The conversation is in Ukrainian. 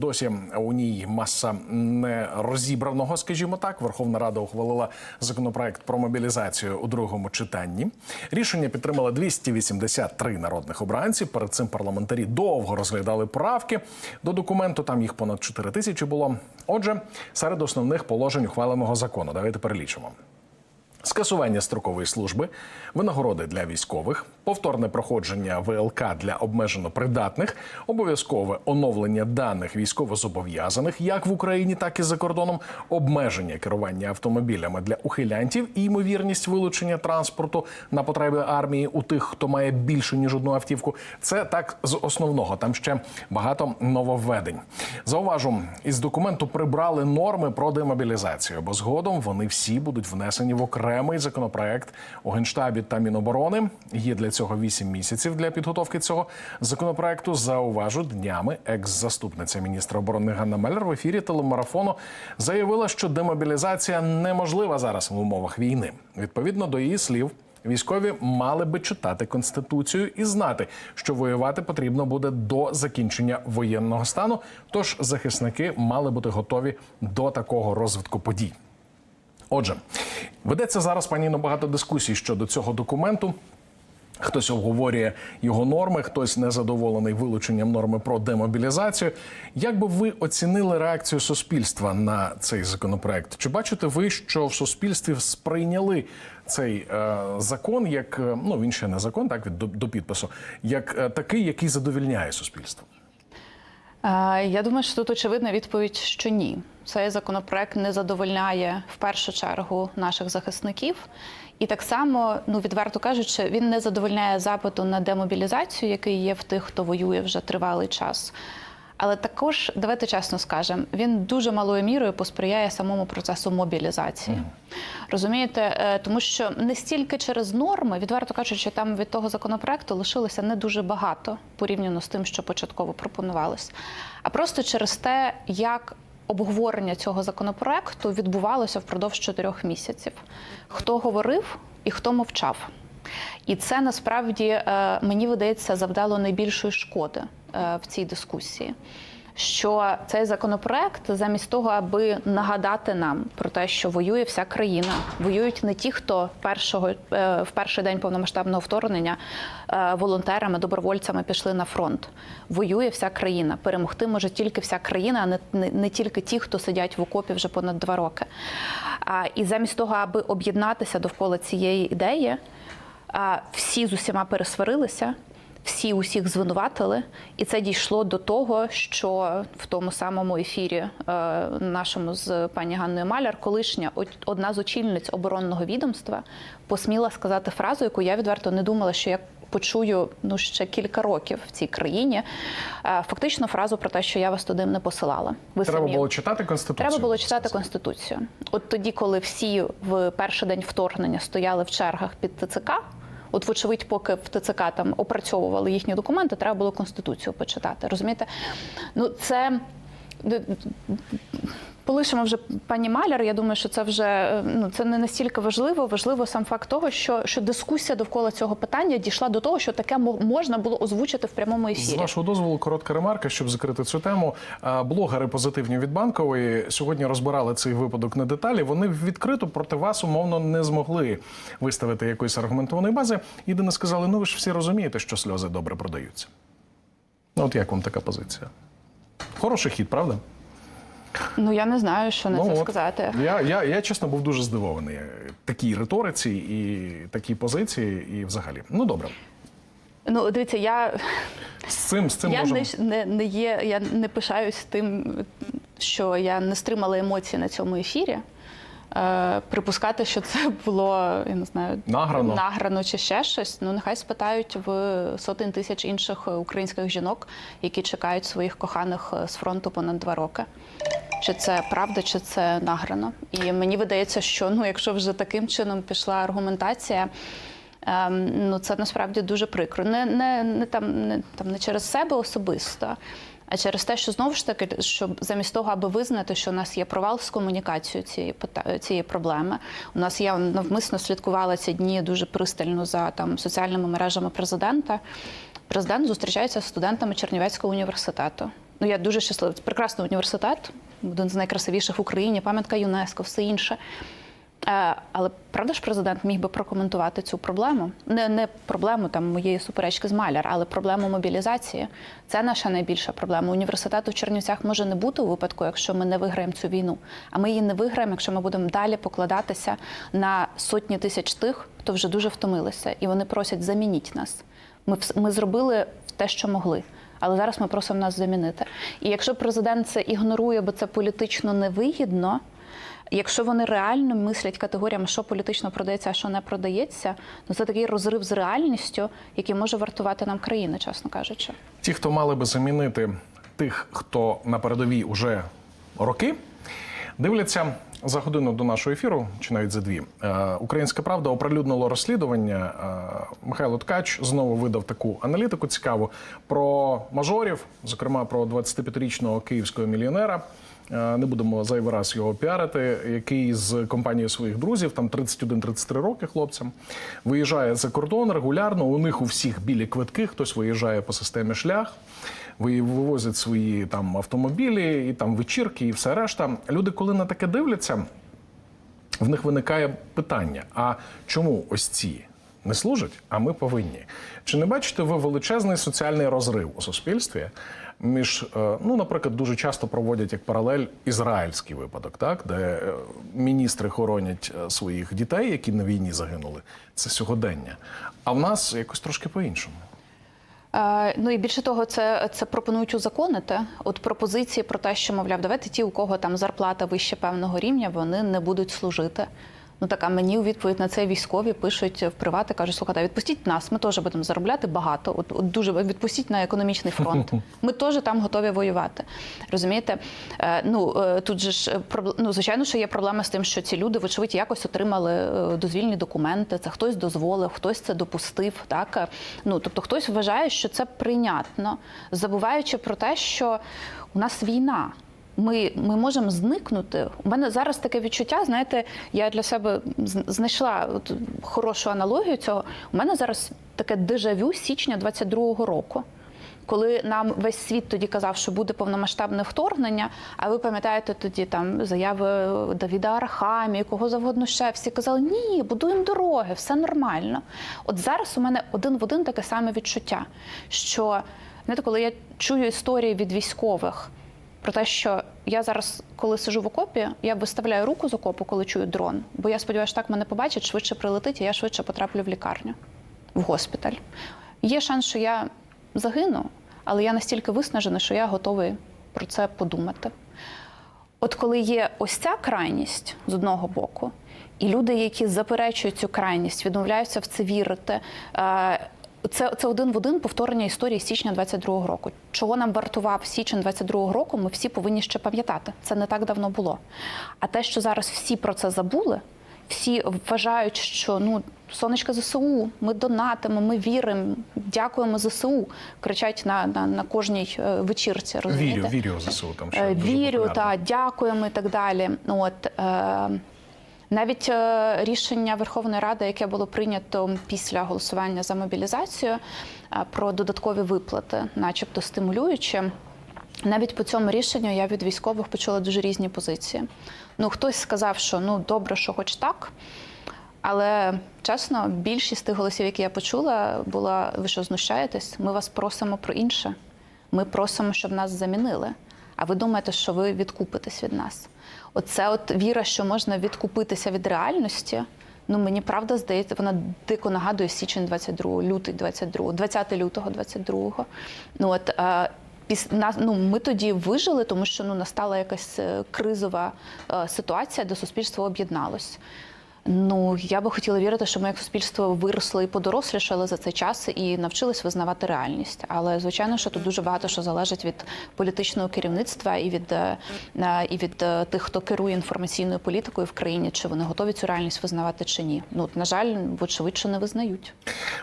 Досі у ній маса не розібраного, скажімо так. Верховна Рада ухвалила законопроект про мобілізацію у другому читанні. Рішення підтримали 283 народних обранці. Перед цим парламентарі довго розглядали правки до документу. Там їх понад 4 тисячі було. Отже, серед основних положень ухваленого закону. Давайте перелічимо. Скасування строкової служби, винагороди для військових, повторне проходження ВЛК для обмежено придатних, обов'язкове оновлення даних військовозобов'язаних як в Україні, так і за кордоном, обмеження керування автомобілями для ухилянтів і ймовірність вилучення транспорту на потреби армії у тих, хто має більше ніж одну автівку. Це так з основного. Там ще багато нововведень. Зауважу, із документу прибрали норми про демобілізацію, бо згодом вони всі будуть внесені в окремий законопроект у генштабі та міноборони. Є для цього 8 місяців для підготовки цього законопроекту. Зауважу днями. Екс-заступниця міністра оборони Ганна Меллер в ефірі телемарафону заявила, що демобілізація неможлива зараз в умовах війни. Відповідно до її слів. Військові мали би читати конституцію і знати, що воювати потрібно буде до закінчення воєнного стану. Тож захисники мали бути готові до такого розвитку подій. Отже, ведеться зараз пані багато дискусій щодо цього документу. Хтось обговорює його норми, хтось незадоволений вилученням норми про демобілізацію. Як би ви оцінили реакцію суспільства на цей законопроект? Чи бачите ви, що в суспільстві сприйняли цей е, закон як е, ну він ще не закон, так від до, до підпису, як е, такий, який задовільняє суспільство? Е, Я думаю, що тут очевидна відповідь, що ні. Цей законопроект не задовольняє в першу чергу наших захисників. І так само, ну відверто кажучи, він не задовольняє запиту на демобілізацію, який є в тих, хто воює вже тривалий час. Але також давайте чесно скажемо, він дуже малою мірою посприяє самому процесу мобілізації. Розумієте, Е, тому що не стільки через норми, відверто кажучи, там від того законопроекту лишилося не дуже багато порівняно з тим, що початково пропонувалось, а просто через те, як обговорення цього законопроекту відбувалося впродовж чотирьох місяців. Хто говорив і хто мовчав. І це насправді е, мені видається завдало найбільшої шкоди в цій дискусії. Що цей законопроект, замість того, аби нагадати нам про те, що воює вся країна, воюють не ті, хто першого е, в перший день повномасштабного вторгнення е, волонтерами, добровольцями пішли на фронт. Воює вся країна. Перемогти може тільки вся країна, а не, не, не тільки ті, хто сидять в окопі вже понад два роки. А, і замість того, аби об'єднатися довкола цієї ідеї, а, всі з усіма пересварилися. Всі усіх звинуватили, і це дійшло до того, що в тому самому ефірі е, нашому з пані Ганною Маляр, колишня одна з очільниць оборонного відомства, посміла сказати фразу, яку я відверто не думала, що я почую ну ще кілька років в цій країні. Е, фактично фразу про те, що я вас туди не посилала. Ви Треба самі було читати конституцію. Треба було читати конституцію. От тоді, коли всі в перший день вторгнення стояли в чергах під ТЦК. От, вочевидь, поки в ТЦК там опрацьовували їхні документи, треба було конституцію почитати. Розумієте? Ну це полишимо вже пані Маляр. Я думаю, що це вже е, ну це не настільки важливо. Важливо сам факт того, що, що дискусія довкола цього питання дійшла до того, що таке мо- можна було озвучити в прямому З ефірі. вашого дозволу, коротка ремарка, щоб закрити цю тему. Блогери позитивні від банкової сьогодні розбирали цей випадок на деталі. Вони відкрито проти вас умовно не змогли виставити якоїсь аргументованої бази. Єдине сказали: ну ви ж всі розумієте, що сльози добре продаються. Ну, от як вам така позиція? Хороший хід, правда? Ну я не знаю, що на це Ну, от. сказати. Я, я, я чесно був дуже здивований такій риториці і такій позиції, і взагалі. Ну добре, Ну дивіться, я з цим з цим я можемо... не, не, не є, я не пишаюсь тим, що я не стримала емоції на цьому ефірі. Е, припускати, що це було, я не знаю, Награно. награно чи ще щось. Ну нехай спитають в сотень тисяч інших українських жінок, які чекають своїх коханих е, з фронту понад два роки. Чи це правда, чи це награно? І мені видається, що ну, якщо вже таким чином пішла аргументація. Ем, ну це насправді дуже прикро. Не, не, не, там, не, там, не через себе особисто, а через те, що знову ж таки, що замість того, аби визнати, що у нас є провал з комунікацією цієї цієї проблеми, у нас я навмисно слідкувала ці дні дуже пристально за там соціальними мережами президента. Президент зустрічається з студентами Чернівецького університету. Ну я дуже щаслива. Це прекрасний університет, один з найкрасивіших в Україні, пам'ятка ЮНЕСКО, все інше. Е, Але правда ж президент міг би прокоментувати цю проблему? Не, не проблему там моєї суперечки з Маляр, але проблему мобілізації. Це наша найбільша проблема. Університету в Чернівцях може не бути у випадку, якщо ми не виграємо цю війну. А ми її не виграємо, якщо ми будемо далі покладатися на сотні тисяч тих, хто вже дуже втомилися, і вони просять замініть нас. Ми ми зробили те, що могли. Але зараз ми просимо нас замінити. І якщо президент це ігнорує, бо це політично невигідно, якщо вони реально мислять категоріями, що політично продається, а що не продається, ну це такий розрив з реальністю, який може вартувати нам країни, чесно кажучи. Ті, хто мали би замінити тих, хто на передовій уже роки, дивляться за годину до нашого ефіру, чи навіть за дві. Е, Українська правда оприлюднило розслідування. Е, Михайло Ткач знову видав таку аналітику цікаву про мажорів, зокрема про 25-річного київського мільйонера. Е, Не будемо зайвий раз його піарити, який з компанією своїх друзів, там 31-33 роки хлопцям, виїжджає за кордон регулярно. У них у всіх білі квитки, хтось виїжджає по системі шлях, ви- вивозять свої там автомобілі, і там вечірки, і все решта. Люди, коли на таке дивляться, в них виникає питання: а чому ось ці не служать, а ми повинні? Чи не бачите ви величезний соціальний розрив у суспільстві? Між, е, ну, наприклад, дуже часто проводять як паралель ізраїльський випадок, так де е, міністри хоронять е, своїх дітей, які на війні загинули. Це сьогодення. А в нас якось трошки по-іншому. Ну і більше того, це, це пропонують узаконити. От пропозиції про те, що мовляв, давайте ті, у кого там зарплата вище певного рівня, вони не будуть служити. Ну так, а мені у відповідь на це військові пишуть в привати, кажуть, слухайте, відпустіть нас, ми теж будемо заробляти багато. От, от дуже відпустіть на економічний фронт. Ми теж там готові воювати. Розумієте? Е, ну е, тут же ж е, ну, звичайно, що є проблема з тим, що ці люди, вочевидь, якось отримали дозвільні документи. Це хтось дозволив, хтось це допустив. Так ну тобто, хтось вважає, що це прийнятно, забуваючи про те, що у нас війна. Ми, ми можемо зникнути. У мене зараз таке відчуття. Знаєте, я для себе знайшла от хорошу аналогію цього. У мене зараз таке дежавю січня 22-го року. Коли нам весь світ тоді казав, що буде повномасштабне вторгнення, а ви пам'ятаєте тоді там заяви Давіда Арахамі, кого завгодно ще, всі казали, ні, будуємо дороги, все нормально. От зараз у мене один в один таке саме відчуття, що знаєте, коли я чую історії від військових про те, що я зараз, коли сижу в окопі, я виставляю руку з окопу, коли чую дрон, бо я сподіваюся, так мене побачать, швидше прилетить, і я швидше потраплю в лікарню, в госпіталь. Є шанс, що я загину, але я настільки виснажена, що я готовий про це подумати. От коли є ось ця крайність з одного боку, і люди, які заперечують цю крайність, відмовляються в це вірити. Це, це один в один повторення історії січня 22-го року. Чого нам вартував січень 22-го року, ми всі повинні ще пам'ятати. Це не так давно було. А те, що зараз всі про це забули, всі вважають, що ну сонечка ЗСУ, ми донатимо, ми віримо, дякуємо ЗСУ. Кричать на, на, на кожній е, вечірці. Розумієте? Вірю, вірю ЗСУ. Там ще Е, Вірю та дякуємо і так далі. От е, навіть е, рішення Верховної Ради, яке було прийнято після голосування за мобілізацію е, про додаткові виплати, начебто стимулюючи. Навіть по цьому рішенню я від військових почула дуже різні позиції. Ну, хтось сказав, що ну добре, що хоч так. Але чесно, більшість тих голосів, які я почула, була: ви що знущаєтесь? Ми вас просимо про інше. Ми просимо, щоб нас замінили. А ви думаєте, що ви відкупитесь від нас? Оце от віра, що можна відкупитися від реальності. Ну мені правда здається, вона дико нагадує січень 22, лютий 22, 20 лютого 22. Ну от ну, ми тоді вижили, тому що ну настала якась е, кризова е, ситуація, де суспільство об'єдналось. Ну, я би хотіла вірити, що ми як суспільство виросли і подорослішали за цей час і навчились визнавати реальність. Але звичайно, що тут дуже багато що залежить від політичного керівництва і від, е, е, і від е, тих, хто керує інформаційною політикою в країні, чи вони готові цю реальність визнавати чи ні. Ну, на жаль, вочевидь, що не визнають.